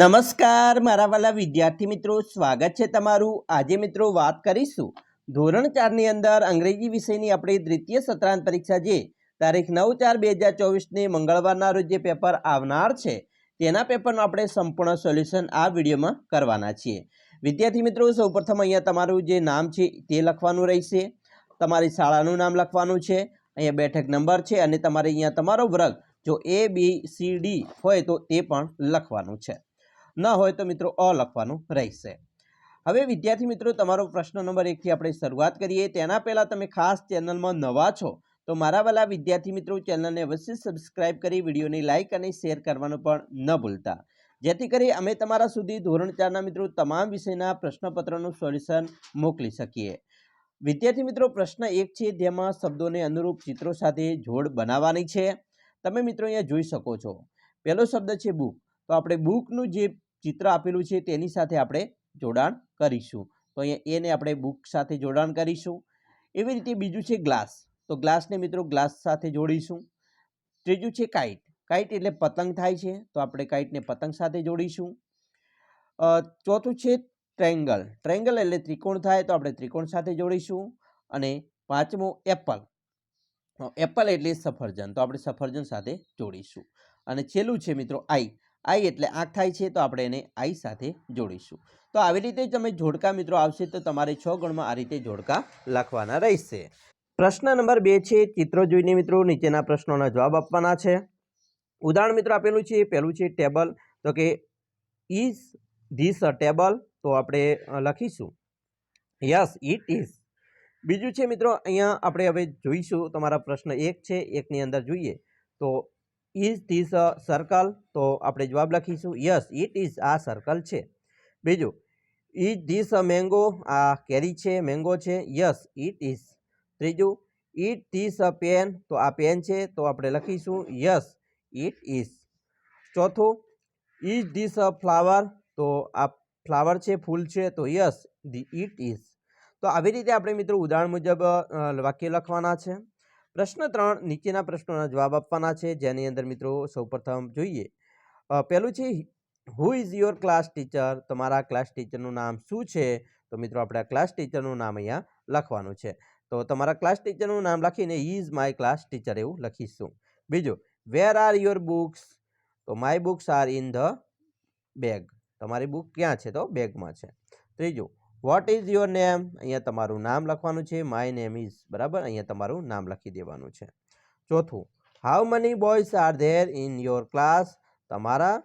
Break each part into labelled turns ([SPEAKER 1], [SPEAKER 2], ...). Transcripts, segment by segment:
[SPEAKER 1] નમસ્કાર, મારા વાલા વિદ્યાર્થી મિત્રો. સ્વાગત છે તમારું. આજે મિત્રો વાત કરીશું ધોરણ ચારની અંદર અંગ્રેજી વિષયની આપણી દ્વિતીય સત્રાંત પરીક્ષા જે તારીખ નવ ચાર બે હજાર ચોવીસની મંગળવારના રોજ જે પેપર આવનાર છે, તેના પેપરનું આપણે સંપૂર્ણ સોલ્યુશન આ વિડીયોમાં કરવાના છીએ. વિદ્યાર્થી મિત્રો, સૌપ્રથમ અહીંયા તમારું જે નામ છે તે લખવાનું રહેશે. તમારી શાળાનું નામ લખવાનું છે. અહીંયા બેઠક નંબર છે અને તમારે અહીંયા તમારો વર્ગ જો એ બી સી ડી હોય તો તે પણ લખવાનું છે. ન હોય તો મિત્રો અ લખવાનું રહેશે. હવે વિદ્યાર્થી મિત્રો, તમારો પ્રશ્ન નંબર એકથી આપણે શરૂઆત કરીએ. તેના પહેલાં તમે ખાસ ચેનલમાં નવા છો, તો મારા વાલા વિદ્યાર્થી મિત્રો ચેનલને અવશ્ય સબસ્ક્રાઇબ કરી, વિડીયોની લાઇક અને શેર કરવાનું પણ ન ભૂલતા. જેથી કરી અમે તમારા સુધી ધોરણ ચારના મિત્રો તમામ વિષયના પ્રશ્નપત્રનું સોલ્યુશન મોકલી શકીએ. વિદ્યાર્થી મિત્રો, પ્રશ્ન એક છે, જેમાં શબ્દોને અનુરૂપ ચિત્રો સાથે જોડ બનાવવાની છે. તમે મિત્રો અહીંયા જોઈ શકો છો. પહેલો શબ્દ છે બુક. તો આપણે બુકનું જે ચિત્ર આપેલું છે તેની સાથે આપણે જોડાણ કરીશું. તો અહીંયા એને આપણે બુક સાથે જોડાણ કરીશું. એવી રીતે બીજું છે ગ્લાસ તો ગ્લાસને મિત્રો ગ્લાસ સાથે જોડીશું. ત્રીજું છે કાઇટ કાઇટ એટલે પતંગ થાય છે. તો આપણે કાઇટને પતંગ સાથે જોડીશું. ચોથું છે ટ્રેંગલ ટ્રેંગલ એટલે ત્રિકોણ થાય તો આપણે ત્રિકોણ સાથે જોડીશું. અને પાંચમું એપલ એપલ એટલે સફરજન. તો આપણે સફરજન સાથે જોડીશું. અને છેલ્લું છે મિત્રો આઈ આઈ એટલે આંખ થાય છે, તો આપણે એને આઈ સાથે જોડીશું. તો આવી રીતે તમે જોડકા મિત્રો આવશે, તો તમારે છ ગણમાં આ રીતે જોડકા લખવાના રહેશે. પ્રશ્ન નંબર બે છે, ચિત્રો જોઈને મિત્રો નીચેના પ્રશ્નોના જવાબ આપવાના છે. ઉદાહરણ મિત્રો આપેલું છે પહેલું છે ટેબલ. તો કે ઇઝ ધીસ અ ટેબલ તો આપણે લખીશું. યસ ઇટ ઇઝ બીજું છે મિત્રો, અહીંયા આપણે હવે જોઈશું, તમારા પ્રશ્ન એક છે, એકની અંદર જોઈએ. તો ઇઝ ધીસ અ સર્કલ તો આપણે જવાબ લખીશું યસ ઇટ ઇઝ આ સર્કલ છે. બીજું ઇઝ ધીસ અ મેંગો આ કેરી છે મેંગો છે. યસ ઇટ ઇઝ ત્રીજું ઇટ ધીસ અ પેન તો આ પેન છે, તો આપણે લખીશું યસ ઇટ ઇઝ ચોથું ઇઝ ધીસ અ ફ્લાવર તો આ ફ્લાવર છે, ફૂલ છે, તો યસ ધી ઇટ ઇઝ તો આવી રીતે આપણે મિત્રો ઉદાહરણ મુજબ વાક્ય લખવાના છે. પ્રશ્ન ત્રણ નીચેના પ્રશ્નોના જવાબ આપવાના છે. જેની અંદર મિત્રો સૌપ્રથમ જોઈએ. પહેલું છે who is your class teacher તમારા ક્લાસ ટીચરનું નામ શું છે? તો મિત્રો આપણે ક્લાસ ટીચરનું નામ અહીંયા લખવાનું છે. તો તમારા ક્લાસ ટીચરનું નામ લખીને ઇઝ માય ક્લાસ ટીચર એવું લખીશું. બીજું વેર આર યોર બુક્સ તો my books are in the bag તમારી બુક ક્યાં છે? તો બેગમાં છે. ત્રીજું વોટ ઇઝ યોર નેમ અહીંયા તમારું નામ લખવાનું છે. માય નેમ ઇઝ બરાબર? અહીંયા તમારું નામ લખી દેવાનું છે. ચોથું how many boys are there in your class તમારા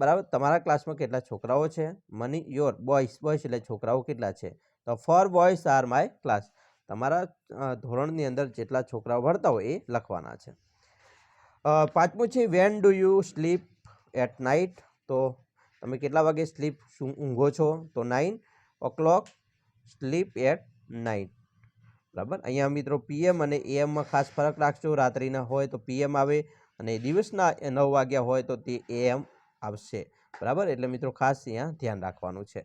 [SPEAKER 1] બરાબર? તમારા ક્લાસમાં કેટલા છોકરાઓ છે? મની યોર બોયઝ બોયઝ એટલે છોકરાઓ કેટલા છે? તો four boys are my class તમારા ધોરણની અંદર જેટલા છોકરાઓ ભણતા હોય એ લખવાના છે. પાંચમું છે when do you sleep at night તો તમે કેટલા વાગે સ્લીપ શું ઊંઘો છો? તો nine o'clock sleep at night બરાબર? અહીંયા મિત્રો પીએમ અને એએમમાં ખાસ ફરક રાખજો. રાત્રિના હોય તો પીએમ આવે અને દિવસના નવ વાગ્યા હોય તો તે એએમ આવશે. બરાબર? એટલે મિત્રો ખાસ અહીંયા ધ્યાન રાખવાનું છે.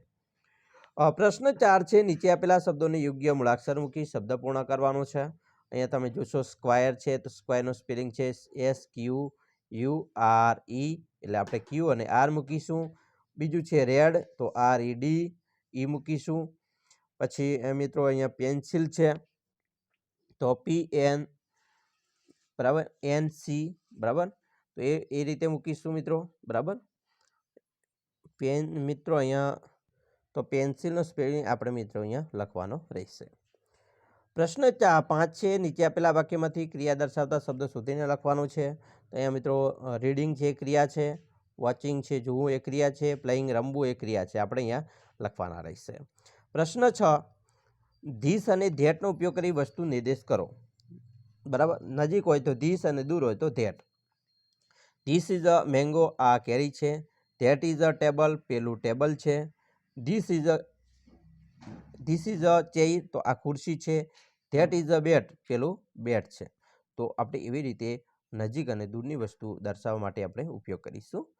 [SPEAKER 1] પ્રશ્ન ચાર છે. નીચે આપેલા શબ્દોને યોગ્ય મૂળાક્ષર મૂકી શબ્દ પૂર્ણ કરવાનો છે. અહીંયા તમે જોશો સ્ક્વાયર છે. તો સ્ક્વાયરનું સ્પેલિંગ છે S Q U R E એટલે આપણે ક્યુ અને આર મૂકીશું. બીજું છે રેડ. તો આર ઈ ડી ઈ મૂકીશું. પછી એ મિત્રો અહીંયા પેન્સિલ છે. તો પી એન, બરાબર? એન સી, બરાબર? તો એ એ રીતે મૂકીશું મિત્રો, બરાબર? પેન, મિત્રો અહીંયા, તો પેન્સિલનો સ્પેલિંગ આપણે મિત્રો અહીંયા લખવાનો રહેશે. પ્રશ્ન ચા પાંચ છે, નીચે આપેલા વાક્યમાંથી ક્રિયા દર્શાવતા શબ્દ શોધીને લખવાનું છે. તો અહીંયા મિત્રો રીડિંગ છે ક્રિયા છે વોચિંગ છે, જોવું એ ક્રિયા છે પ્લેઇંગ રમવું એ ક્રિયા છે, આપણે અહીંયા લખવાના રહેશે. પ્રશ્ન છ, ધીસ અને ધેટનો ઉપયોગ કરી વસ્તુ નિર્દેશ કરો. બરાબર? નજીક હોય તો ધીસ અને દૂર હોય તો that. This is a mango, આ કેરી છે. ધેટ ઇઝ અ ટેબલ, પેલું ટેબલ છે. This is a, this is a chair તો આ ખુરશી છે. ધેટ ઇઝ અ બેટ, પેલું બેટ છે. તો આપણે એવી રીતે નજીક અને દૂરની વસ્તુ દર્શાવવા માટે આપણે ઉપયોગ કરીશું.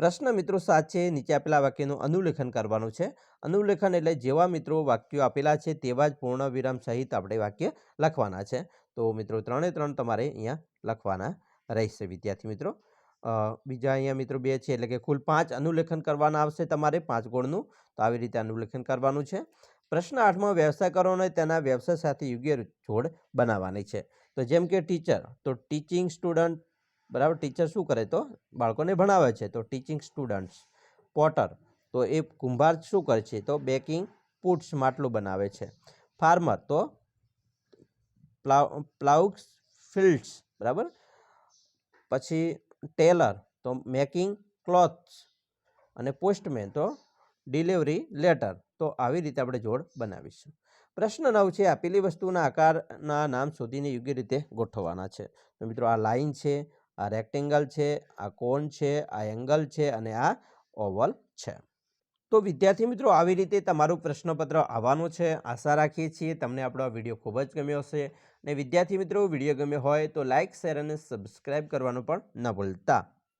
[SPEAKER 1] પ્રશ્ન મિત્રો છે, નીચે આપેલા વાક્યનું અનુલેખન કરવાનું છે. અનુલેખન એટલે જેવા મિત્રો વાક્યો આપેલા છે તેવા જ પૂર્ણ વિરામ સહિત આપણે વાક્ય લખવાના છે. તો મિત્રો ત્રણે ત્રણ તમારે અહીંયા લખવાના રહેશે વિદ્યાર્થી મિત્રો. બીજા અહીંયા મિત્રો બે છે એટલે કે કુલ પાંચ અનુલેખન કરવાના આવશે તમારે પાંચ ગુણનું. તો આવી રીતે અનુલેખન કરવાનું છે. પ્રશ્ન આઠમાં વ્યવસાય કરો તેના વ્યવસાય સાથે યોગ્ય જોડ બનાવવાની છે. તો જેમ કે ટીચર, તો ટીચિંગ સ્ટુડન્ટ બરાબર? ટીચર શું કરે તો? બાળકોને ભણાવે છે. તો ટીચિંગ સ્ટુડન્ટ્સ પોટર તો એ કુંભાર શું કરે છે? તો બેકિંગ પુટ્સ માટલું બનાવે છે. ફાર્મર તો પ્લાવ પ્લાઉક્સ ફિલ્ડ્સ બરાબર? પછી ટેલર તો મેકિંગ ક્લોથ્સ અને પોસ્ટમેન તો ડિલિવરી લેટર તો આવી રીતે આપણે જોડ બનાવીશું. પ્રશ્ન નવ છે, આપેલી વસ્તુના આકારના નામ શોધીને યોગ્ય રીતે ગોઠવવાના છે. તો મિત્રો, આ લાઇન છે. આ રેક્ટેંગલ છે, આ કોન છે, આ એંગલ છે અને આ ઓવલ છે. તો વિદ્યાર્થી મિત્રો, આવી રીતે તમારું પ્રશ્નપત્ર આવવાનું છે. આશા રાખીએ છીએ તમને આપણો આ વીડિયો ખૂબ જ ગમ્યો હશે. અને વિદ્યાર્થી મિત્રો, વીડિયો ગમ્યો હોય તો લાઇક શેર અને સબસ્ક્રાઈબ કરવાનું પણ ન ભૂલતા.